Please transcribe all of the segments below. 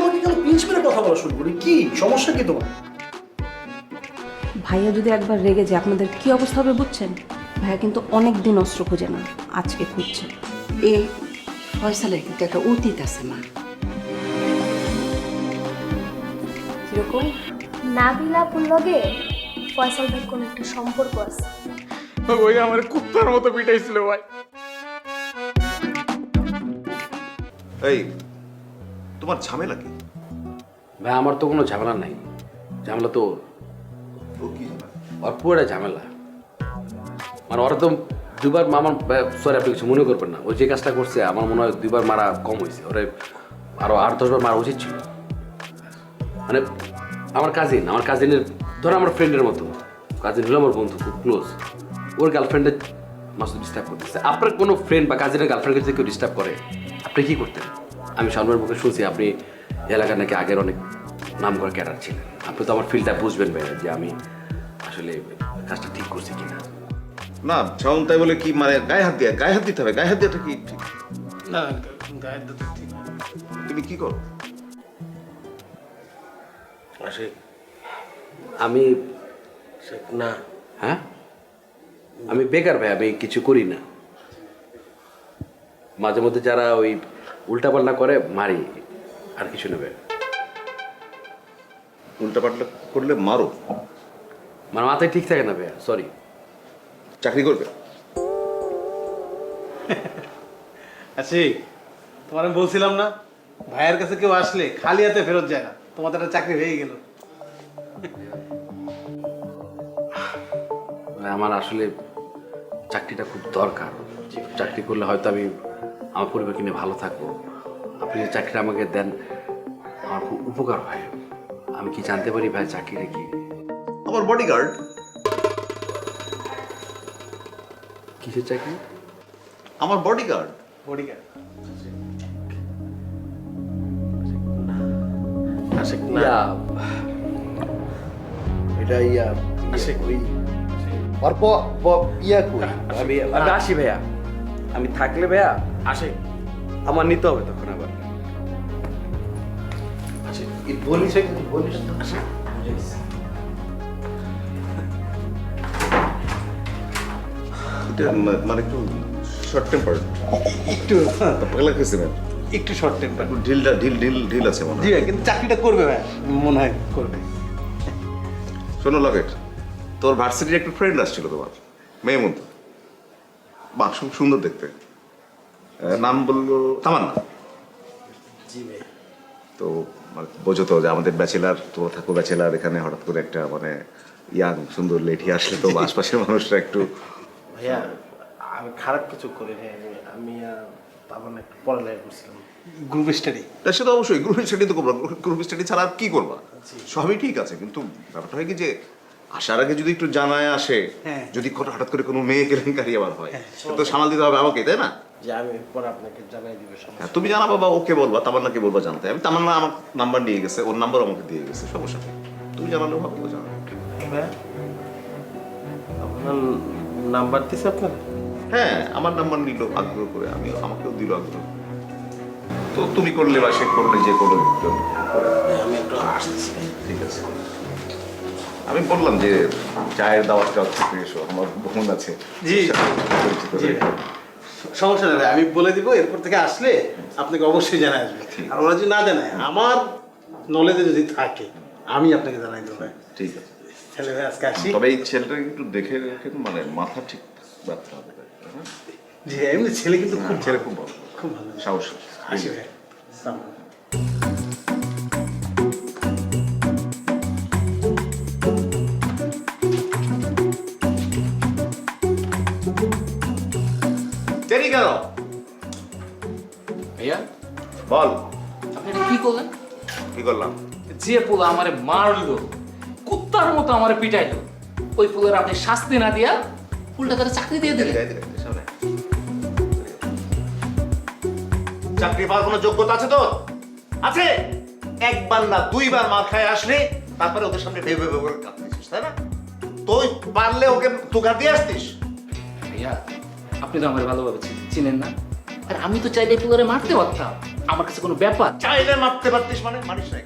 আমাকে কেন পিঞ্চ মেরে কথা বলা শুরু করি? কি? সমস্যা কি তোমার? ভাইয়া যদি একবার রেগে যায় আপনাদের কি অবস্থা হবে বুঝছেন? ভাইয়া কিন্তু অনেক দিন অস্ত্র খুঁজে না আজকে খুঁজছে। এ ফয়সালের কিন্তু একটা অতীত আছে মা। কীরকম? নাবিলা লগে ফয়সাল ভাই কোন একটা সম্পর্ক আছে। ওই আমার কুত্তার মতো পিটাইছিল ভাই। এই তোমার ঝামেলা কি? ভাই আমার তো কোনো ঝামেলা নাই। ঝামেলা তো ওর। ও কি ঝামেলা? ওর পুরোটা ঝামেলা। মানে ওরা তো দুবার আমার সরি আপনি কিছু মনে করবেন না। ও যে কাজটা করছে আমার মনে হয় দুইবার মারা কম হয়েছে। ওরে আরও আট দশবার মারা উচিত ছিল। মানে আমার কাজিন আমার কাজিনের ধরো আমার ফ্রেন্ডের মতো। কাজিন হলো আমার বন্ধু খুব ক্লোজ ওর গার্লফ্রেন্ডের মাসুদ ডিস্টার্ব করতেছে। আপনার কোনো ফ্রেন্ড বা কাজিনের গার্লফ্রেন্ডকে যদি কেউ ডিস্টার্ব করে আপনি কি করতেন? আমি সালমানের মুখে শুনছি আপনি এলাকার নাকি আগের অনেক নাম করে ক্যাডার ছিলেন। আপনি তো আমার ফিলটা বুঝবেন ভাই যে আমি আসলে কাজটা ঠিক করছি কিনা। না শাওন তাই বলে কি মানে গায়ে হাত দিয়ে গায়ে হাত দিতে হবে গায়ে হাত দিয়েটা কি ঠিক? না গায়ের দাঁত ঠিক তুমি কি করো? আসে। আমি না। হ্যাঁ? আমি বেকার ভাই আমি কিছু করি না। মাঝে মধ্যে যারা ওই উল্টাপাল্টা করে মারি আর কিছু নেবে। উল্টা পাল্টা করলে মারো। মানে মাথায় ঠিক থাকে না ভাইয়া সরি চাকরি করবে। আচ্ছা তোমার আমি বলছিলাম না ভাইয়ের কাছে কেউ আসলে খালি হাতে ফেরত যায় না তোমাদের একটা চাকরি হয়ে গেল। আমার আসলে চাকরিটা খুব দরকার। চাকরি করলে হয়তো আমি আমার পরিবারকে নিয়ে ভালো থাকব। আপনি যে চাকরিটা আমাকে দেন আমার খুব উপকার হয়। আমি কি জানতে পারি ভাই চাকরিটা কি? আমার বডিগার্ড কিসের চাকরি? আমার বডিগার্ড বডিগার্ড এটা ইয়া আশিক। ওই ইয়া কই? আমি আমি আসি ভাইয়া। আমি থাকলে ভাইয়া আসে। আমার নিতে হবে তখন আবার। আচ্ছা এই বলিস একটু বলিস এটা মানে একটু শর্ট টেম্পার একটু হ্যাঁ, পাগলা খেয়েছে না? একটু শর্ট টেম্পার একটু ঢিলটা ঢিল ঢিল ঢিল আছে মনে হয়। কিন্তু চাকরিটা করবে ভাই মনে হয় করবে। শোনো লকেট তোর ভার্সিটির একটা ফ্রেন্ড আসছিল তোমার মেয়ে মতো বাহ সুন্দর দেখতে। নাম বলল তামান্না। তো মানে বোঝো তো যে আমাদের ব্যাচেলার তো থাকো ব্যাচেলার এখানে হঠাৎ করে একটা মানে ইয়াং সুন্দর লেঠি আসলে তো আশপাশের মানুষরা একটু ভাইয়া আমি খারাপ কিছু করি আমি তারপর একটু পড়ালেখা করছিলাম। গ্রুপ স্টাডি তা সে তো অবশ্যই গ্রুপ স্টাডি তো করবা গ্রুপ স্টাডি ছাড়া আর কি করবা? সবই ঠিক আছে কিন্তু ব্যাপারটা হয় কি যে আসার আগে যদি একটু জানায় আসে হ্যাঁ। যদি হঠাৎ করে কোনো মেয়ে কেলেঙ্কারি আবার হয়। সে তো সামাল দিতে হবে আমাকে তাই না? যে আমি পরে আপনাকে জানাই দিবে সমস্যা হ্যাঁ, তুমি জানাবা বা ওকে বলবা তামান্নাকে বলবা জানতে। আমি তামান্না আমার নাম্বার নিয়ে গেছে ওর নাম্বার আমাকে দিয়ে গেছে সমস্যা নেই। তুমি জানালেও হবে ও জানাবে আপনার নাম্বার দিছে আপনার? হ্যাঁ আমার নাম্বার নিল আগ্রহ করে আমি আমাকেও দিল আগ্রহ। তো তুমি করলে বা সে করলে যে কোনো একজন আমি একটু আসতেছি। ঠিক আছে। আমি বললাম যে চায়ের দাওয়াতটা থেকে এসো আমার বোন আছে। জি। পরিচিত জি। সমস্যা নেই আমি বলে দিব এরপর থেকে আসলে আপনাকে অবশ্যই জানাই আসবে। আর ওরা যদি না জানায় আমার নলেজে যদি থাকে আমি আপনাকে জানাই দেবো। ভাই ঠিক আছে। ছেলে ভাই আজকে আসি। তবে এই ছেলেটাকে একটু দেখে রেখে মানে মাথা ঠিক রাখতে হবে হ্যাঁ? জি এমনি ছেলে কিন্তু খুব ছেলে খুব ভালো। খুব ভালো। সাহস। আসি ভাই। কেন? ভাইয়া? বল। আপনি এটা কি করলেন? কি করলাম? যে পোলা আমারে মারলো কুত্তার মতো আমারে পিটাইলো ওই ফুলের আপনি শাস্তি না দিয়া উল্টা তারা চাকরি দিয়ে দিলেন। চাকরি পাওয়ার কোনো যোগ্যতা আছে তোর আছে। একবার না দুইবার মার খায় আসলে তারপরে ওদের সামনে ভেবে ভেবে করে কাঁদতেছিস তাই না? তুই পারলে ওকে তুকার দিয়ে আসতিস। ভাইয়া আপনি তো আমার ভালোভাবে চিনেন- না। আর আমি তো চাইলে পুলারে মারতে পারতাম। আমার কাছে কোনো ব্যাপার চাইলে মারতে পারতিস মানে মানুষ নাই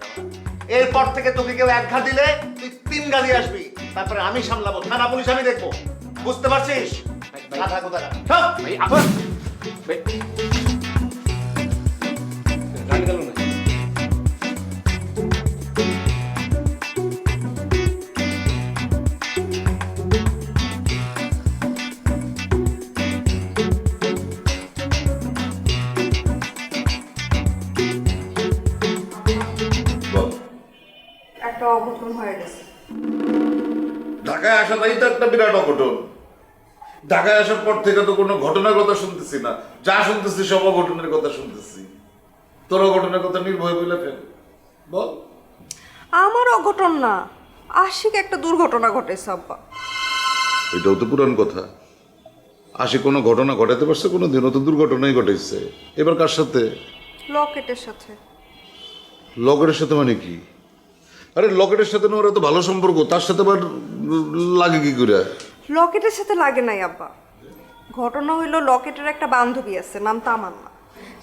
এরপর থেকে তোকে কেউ এক ঘা দিলে তুই তিন ঘা দিয়ে আসবি। তারপরে আমি সামলাবো থানা পুলিশ আমি দেখব। বুঝতে পারছিস? কোথাকার। অঘটন হয়ে গেছে। ঢাকায় আসাটাই তো একটা বিরাট অঘটন। ঢাকায় আসার পর থেকে তো কোনো ঘটনার কথা শুনতেছি না। যা শুনতেছি সব অঘটনের কথা শুনতেছি। তোর অঘটনের কথা নির্ভয় বলে ফেল। বল। আমার অঘটন না আশিক একটা দুর্ঘটনা ঘটেছে আব্বা। এটাও তো পুরান কথা। আশি কোনো ঘটনা ঘটাতে পারছে কোনো দিনও তো দুর্ঘটনাই ঘটেছে। এবার কার সাথে? লকেটের সাথে। লকেটের সাথে মানে কি? আরে লকেটের সাথে না ওরা তো ভালো সম্পর্ক তার সাথে আবার লাগে কি করে? লকেটের সাথে লাগে নাই আব্বা। ঘটনা হইল লকেটের একটা বান্ধবী আছে নাম তামান্না।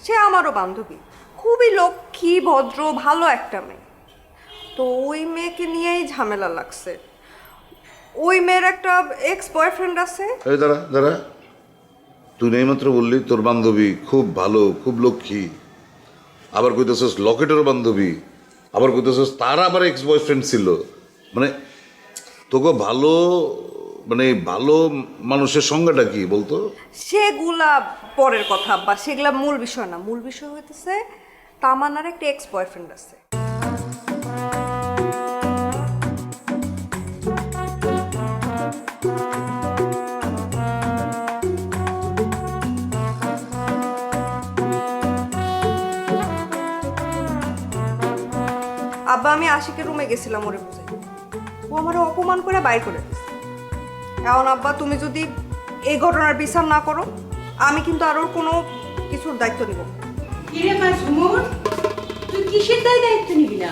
সে আমারও বান্ধবী। খুবই লক্ষ্মী ভদ্র ভালো একটা মেয়ে। তো ওই মেয়েকে নিয়েই ঝামেলা লাগছে। ওই মেয়ের একটা এক্স বয়ফ্রেন্ড আছে। এই দাঁড়া দাঁড়া। তুই এইমাত্র বললি তোর বান্ধবী খুব ভালো খুব লক্ষ্মী। আবার কইতেছস লকেটের বান্ধবী। আবার কইতেছস তার আবার এক্স বয়ফ্রেন্ড ছিল। মানে তোকে ভালো মানে ভালো মানুষের সংজ্ঞাটা কি বলতো? সেগুলা পরের কথা, বা সেগুলা মূল বিষয় না। মূল বিষয় হইতেছে, তামান্নার একটা এক্স বয়ফ্রেন্ড আছে। আমি আশিকের রুমে গেছিলাম ওরে বুঝাই ও আমার অপমান করে বাই করে দিছে এখন আব্বা তুমি যদি এই ঘটনার বিচার না করো আমি কিন্তু আরও কোনো কিছুর দায়িত্ব নিব। কিরে মা ঝুমুর তুই কিসের দায় দায়িত্ব নিবি না?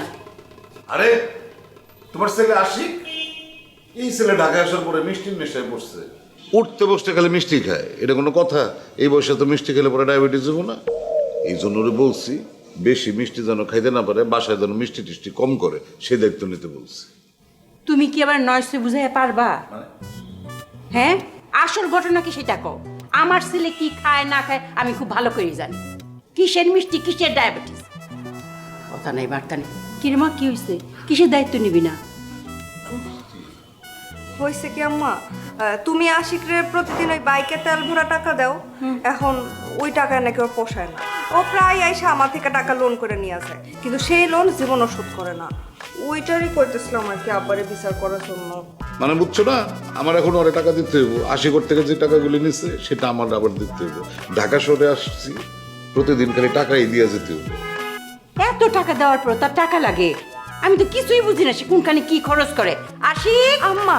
আরে তোমার ছেলে আশিক? এই ছেলে ঢাকায় আসার পরে মিষ্টির নেশায় পড়ছে। উঠতে বসতে খালি মিষ্টি খায়। এটা কোনো কথা? এই বয়সে তো মিষ্টি খেলে পরে ডায়াবেটিস হব না। এই জন্য বলছি বেশি মিষ্টি যেন খাইতে না পারে বাসায় যেন মিষ্টি টিষ্টি কম করে সেই দায়িত্ব নিতে বলছি। তুমি কি আবার নয়সে বুঝাই পারবা? হ্যাঁ? আসল ঘটনা কি সেটা কও। আমার ছেলে কি খায় না খায় আমি খুব ভালো করে জানি। কিসের মিষ্টি কিসের ডায়াবেটিস? কথা নাই বার্তা নেই। কিরমা কি হয়েছে কিসের দায়িত্ব নিবি না? হয়েছে কি আম্মা? আহ, তুমি আশিকরে প্রতিদিন ওই বাইকে তেল ভরা টাকা দাও। এখন ওই টাকা নাকি ওর পোষায় না। ও প্রায় আইসা আমার থেকে টাকা লোন করে নিয়ে আসে। কিন্তু সেই লোন জীবনও শোধ করে না। ওইটারই করতেছিলাম আর কি আব্বারে বিচার করার জন্য। মানে বুঝছ না? আমার এখন অনেক টাকা দিতে হইব। আশি কোটি থেকে যে টাকাগুলি নিচ্ছে সেটা আমার আবার দিতে হইব। ঢাকা শহরে আসছি প্রতিদিন খালি টাকাই দিয়ে যেতে হইব। এত টাকা দেওয়ার পর তার টাকা লাগে? আমি তো কিছুই বুঝি না সে কোনখানে কি খরচ করে। আশিক আম্মা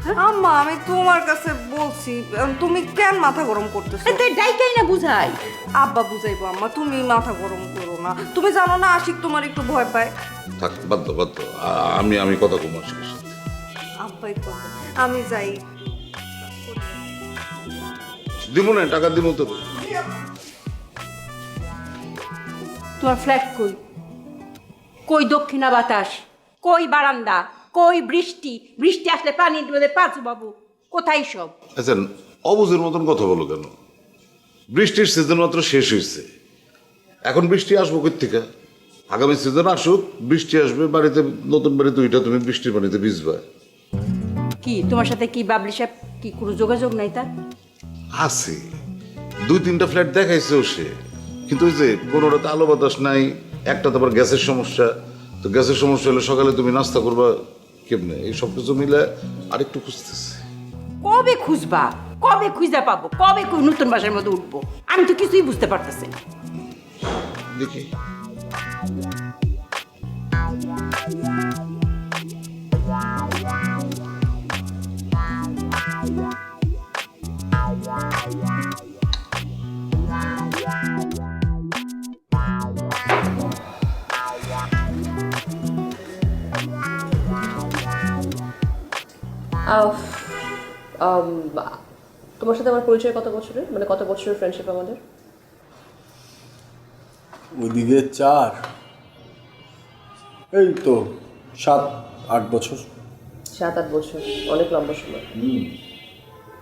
আম্মা আম্মা আমি তোমার কাছে বলছি তুমি কেন মাথা গরম করতেছো? তাই ডাইকাই না বুঝাই। আব্বা বুঝাইবো আম্মা তুমি মাথা গরম করো না। তুমি জানো না আশিক তোমার একটু ভয় পায়। থাক বাধ্য বাধ্য। আমি আমি কথা কম আশিকের সাথে। আব্বাই করবে আমি যাই। দিব না টাকা দিব তো তোমার ফ্ল্যাট কই? কই দক্ষিণা বাতাস? কই বারান্দা? কই বৃষ্টি? বৃষ্টি আসলে পানি দেবে পাঁচু বাবু। কোথায় সব? আচ্ছা অবুঝের মতন কথা বলো কেন? বৃষ্টির সিজন মাত্র শেষ হয়েছে এখন বৃষ্টি আসব থেকে আগামী সিজন আসুক বৃষ্টি আসবে বাড়িতে নতুন বাড়িতে ওইটা তুমি বৃষ্টির পানিতে ভিজবা। কি তোমার সাথে কি বাবলি সাহেব কি কোনো যোগাযোগ নাই তার? আছে। দুই তিনটা ফ্ল্যাট দেখাইছে ও সে। কিন্তু ওই যে কোনোটাতে আলো বাতাস নাই একটা তো আবার গ্যাসের সমস্যা। তো গ্যাসের সমস্যা হলে সকালে তুমি নাস্তা করবা কেমনে? এই সব কিছু মিলে আরেকটু খুঁজতেছি। কবে খুঁজবা? কবে খুঁজে পাবো? কবে নতুন বাসার মধ্যে উঠবো? আমি তো কিছুই বুঝতে পারতেছি না। দেখি। তোমার সাথে আমার পরিচয় কত বছরের? মানে কত বছরের ফ্রেন্ডশিপ আমাদের? ওইদিকে চার। এই তো সাত আট বছর। সাত আট বছর। অনেক লম্বা সময়।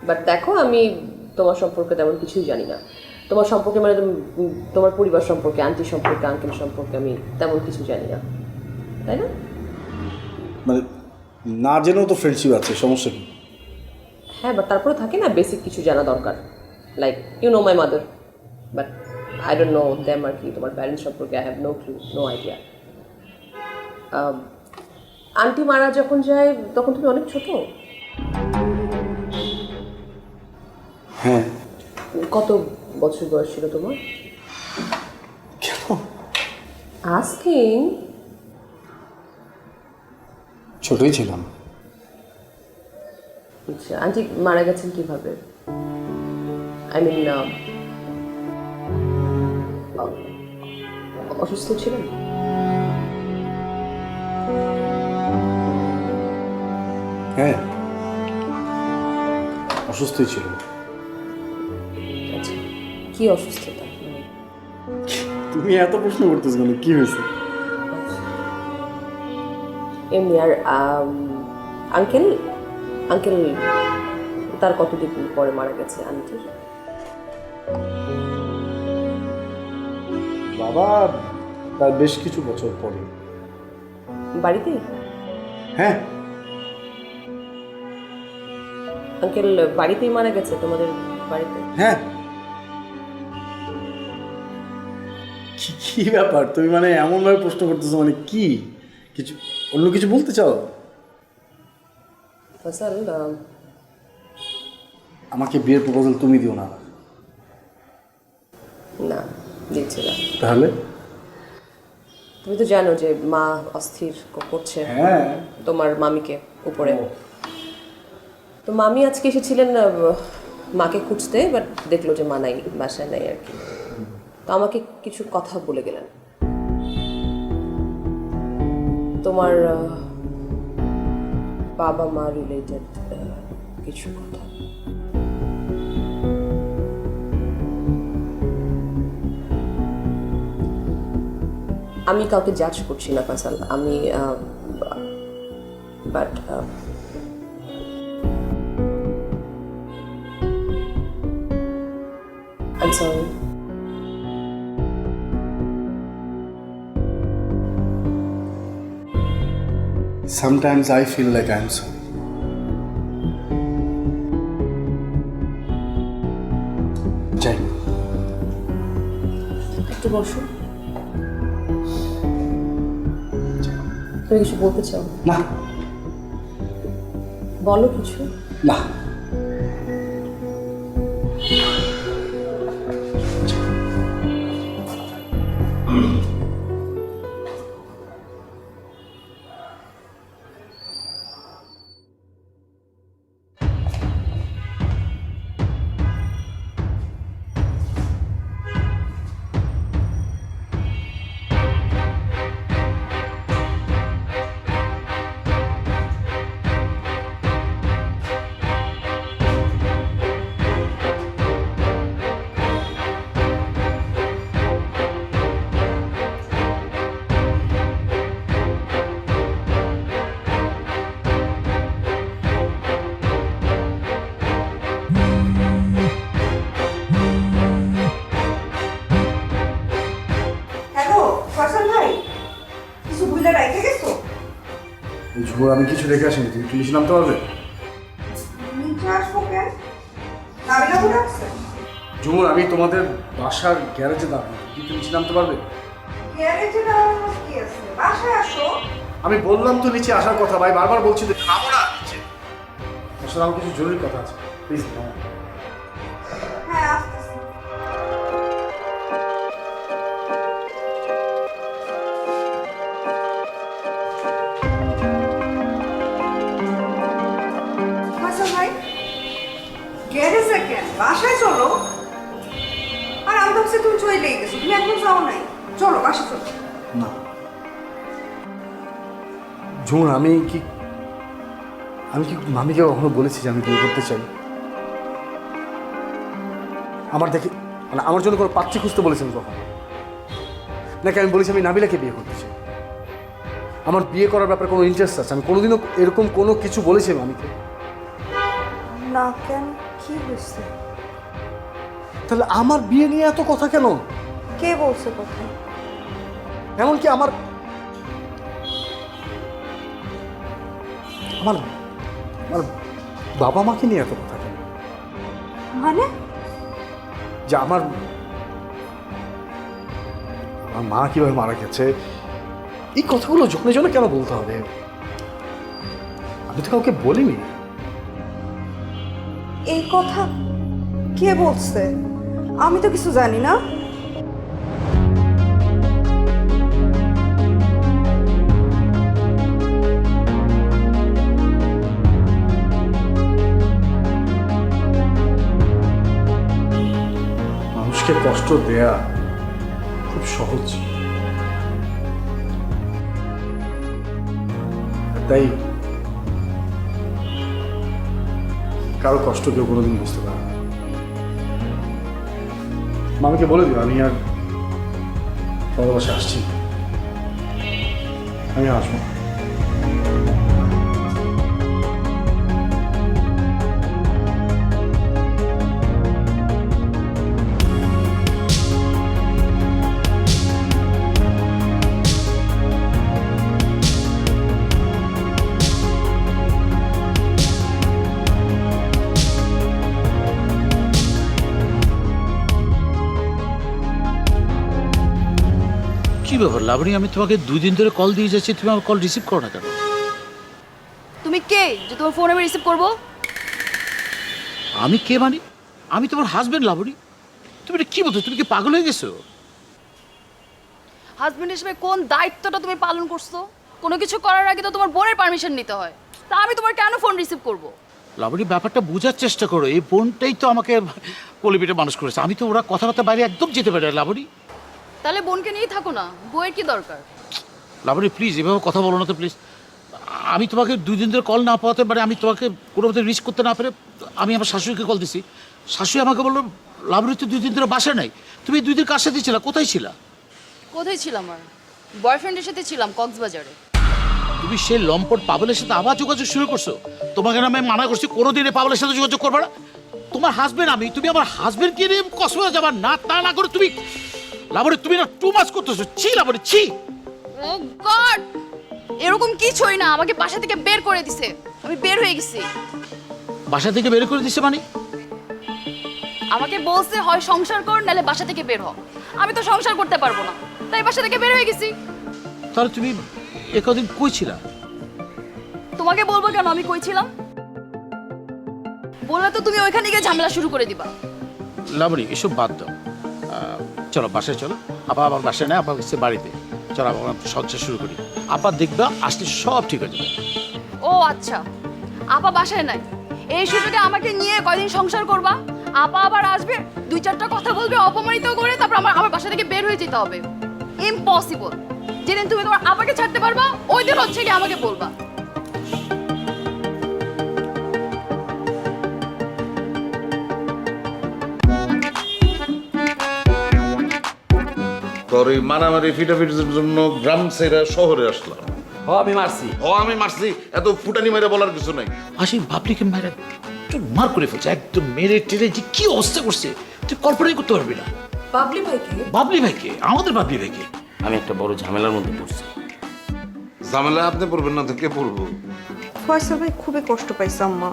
বাট দেখো আমি তোমার সম্পর্কে তেমন কিছুই জানি না। তোমার সম্পর্কে মানে তোমার পরিবার সম্পর্কে আন্টি সম্পর্কে আঙ্কেল সম্পর্কে আমি তেমন কিছু জানি না। তাই না? মানে না জেনেও তো ফ্রেন্ডশিপ আছে সমস্যা কি? হ্যাঁ বাট তারপরে থাকে না বেসিক কিছু জানা দরকার। Like you know my mother but I don't know them আর কি তোমার প্যারেন্টস সম্পর্কে I have no clue no idea aunty মারা যখন যায় তখন তুমি অনেক ছোট? হ্যাঁ। কত বছর বয়স ছিল তোমার? কেন? আস্কিং ছোটই ছিলাম। আচ্ছা আন্টি মারা গেছেন কীভাবে? আই মিন অসুস্থ ছিলেন? হ্যাঁ অসুস্থই ছিল আচ্ছা কি অসুস্থতা? তুমি এত প্রশ্ন করতেছো কেন? কি হয়েছে? এমনি আর আঙ্কেল আঙ্কেল তার কতদিন পরে মারা গেছে আন্টির বাবা তার বেশ কিছু বছর পরে। বাড়িতে? হ্যাঁ। আঙ্কেল বাড়িতেই মারা গেছে তোমাদের বাড়িতে? হ্যাঁ। কি কি ব্যাপার? তুমি মানে এমনভাবে প্রশ্ন করতেছো মানে কি? কিছু অন্য কিছু বলতে চাও? ফসল আমাকে বিয়ের প্রপোজাল তুমি দিও না। না দিচ্ছে না। তাহলে? তুমি তো জানো যে মা অস্থির করছে হ্যাঁ। তোমার মামিকে উপরে। তো মামি আজকে এসেছিলেন মাকে খুঁজতে বাট দেখল যে মা নাই বাসায় নাই আর কি। তো আমাকে কিছু কথা বলে গেলেন। তোমার বাবা মা রিলেটেড কিছু কথা আমি কাউকে জাজ করছি না ফাসাল আমি but I'm sorry. Sometimes I feel like I'm sorry. যাই একটু বসো তুমি কিছু বলতে চাও না বলো কিছু না এই আমি কিছু রেখে আসিনি তুমি পুলিশ নামতে পারবে? ঝুমুর আমি তোমাদের বাসার গ্যারেজে দাঁড়াবো তুমি নিচে নামতে পারবে? আমি বললাম তো নিচে আসার কথা ভাই বারবার বলছি তো নামো না নিচে। আসলে আমার কিছু জরুরি কথা আছে প্লিজ নামো বাসায় চলো। আর আমি তো তুমি চলেই গেছো তুমি এখন যাও নাই। চলো বাসায় চলো। না। ঝুমুর আমি কি আমি কি মামিকে কখনো বলেছি যে আমি বিয়ে করতে চাই? আমার দেখে মানে আমার জন্য কোনো পাত্রী খুঁজতে বলেছেন কখন? নাকি আমি বলেছি আমি নাবিলাকে বিয়ে করতে চাই? আমার বিয়ে করার ব্যাপারে কোনো ইন্টারেস্ট আছে? আমি কোনোদিনও এরকম কোনো কিছু বলেছি মামিকে? না কেন? কি হয়েছে? তাহলে আমার বিয়ে নিয়ে এত কথা কেন? কে বলছে কথা এমনকি আমার আমার আমার বাবা মাকে নিয়ে এত কথা কেন? মানে? যে আমার আমার মা কীভাবে মারা গেছে? এই কথাগুলো জনে জনে কেন বলতে হবে? আমি তো কাউকে বলিনি। এই কথা কে বলছে? আমি তো কিছু জানি না। মানুষকে কষ্ট দেয়া খুব সহজ। তাই কারও কষ্ট কেউ কোনোদিন বুঝতে পারে মামিকে বলে দিও আমি আর তোমার বাসায় আসছি। আমি আসব কি ব্যাপার? লাবণী আমি তোমাকে দুই দিন ধরে কল দিয়ে যাচ্ছি তুমি আমার কল রিসিভ করো না কেন? তুমি কে যে তোমার ফোন আমি রিসিভ করব? আমি কে মানি? আমি তোমার হাজবেন্ড লাবণী। তুমি এটা কি বলছো? তুমি কি পাগল হয়ে গেছো? হাজবেন্ড হিসেবে কোন দায়িত্বটা তুমি পালন করছ? কোনো কিছু করার আগে তো তোমার বোনের পারমিশন নিতে হয়। তা আমি তোমার কেন ফোন রিসিভ করব? লাবণী ব্যাপারটা বোঝার চেষ্টা করো। এই বোনটাই তো আমাকে কলিপিটে মানুষ করেছে। আমি তো ওরা কথাবার্তা বাইরে একদম যেতে পারি লাবণী। তাহলে বোনকে নিয়েই থাকো না বইয়ের কি দরকার? লাবণী প্লিজ এভাবে কথা বলো না তো প্লিজ আমি তোমাকে দুই দিন ধরে কল না পাওয়াতে পারে আমি তোমাকে কোনো মতে রিস্ক করতে না পেরে আমি আমার শাশুড়িকে কল দিছি। শাশুড়ি আমাকে বলল লাবণী তো দুই দিন ধরে বাসা নাই তুমি দুই দিন কার সাথে ছিলা কোথায় ছিলা? কোথায় ছিলাম আর? বয়ফ্রেন্ডের সাথে ছিলাম কক্সবাজারে। তুমি সেই লম্পট পাবলের সাথে আবার যোগাযোগ শুরু করছ? তোমাকে আমি মানা করছি কোনোদিন এই পাবলের সাথে যোগাযোগ করবে না? তোমার হাজবেন্ড আমি তুমি আমার হাজবেন্ডকে নিয়ে কসমে যাবার না তা না করে তুমি লাবণী তুমি না টু মাছ করতেছো। ছি লাবণী ছি। ও গড এরকম কিছুই না আমাকে বাসা থেকে বের করে দিছে। আমি বের হয়ে গেছি। বাসা থেকে বের করে দিছে মানে? আমাকে বলছে হয় সংসার কর নাহলে বাসা থেকে বের হ। আমি তো সংসার করতে পারব না। তাই বাসা থেকে বের হয়ে গেছি। তাহলে তুমি একদিন কদিন কই ছিলা? তোমাকে বলব কেন আমি কই ছিলাম? বললে তো তুমি ওইখানে গিয়ে ঝামেলা শুরু করে দিবা। লাবণী এসব বাদ দাও। চলো, বাসায় চলো। আপা আমার নেই আপা হচ্ছে বাড়িতে। চলো, আবার সজ্জা শুরু করি। আপা দেখবা, আসলে সব ঠিক হয়ে যাবে। ও আচ্ছা। আপা বাসায় নাই। এই সুযোগে আমাকে নিয়ে কয়দিন সংসার করবা? আপা আবার আসবে, দুই চারটা কথা বলবে, অপমানিত করে, তারপর আমার আমার বাসা থেকে বের হয়ে যেতে হবে। ইম্পসিবল যেদিন তুমি তোমার আপাকে ছাড়তে পারবা, ওই দিন হচ্ছে কি আমাকে বলবা। তোর এই মারামারি ফিটাফিটির জন্য গ্রাম ছেড়ে শহরে আসলাম। ও আমি মারছি। ও আমি মারছি এত ফুটানি মেরে বলার কিছু নাই। মেরে একটু মার করে ফেলছে একদম মেরে টেরে যে কি অবস্থা করছে তুই কল্পনাই করতে পারবি না। বাবলি ভাইকে? বাবলি ভাইকে আমাদের বাবলি ভাইকে। আমি একটা বড় ঝামেলার মধ্যে পড়ছি। ঝামেলা আপনি পড়বেন না তো কে পড়ব? ফয়সাল ভাই খুবই কষ্ট পাইছে আম্মা।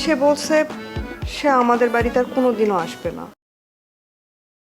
সে বলছে সে আমাদের বাড়িতে আর কোনোদিনও আসবে না।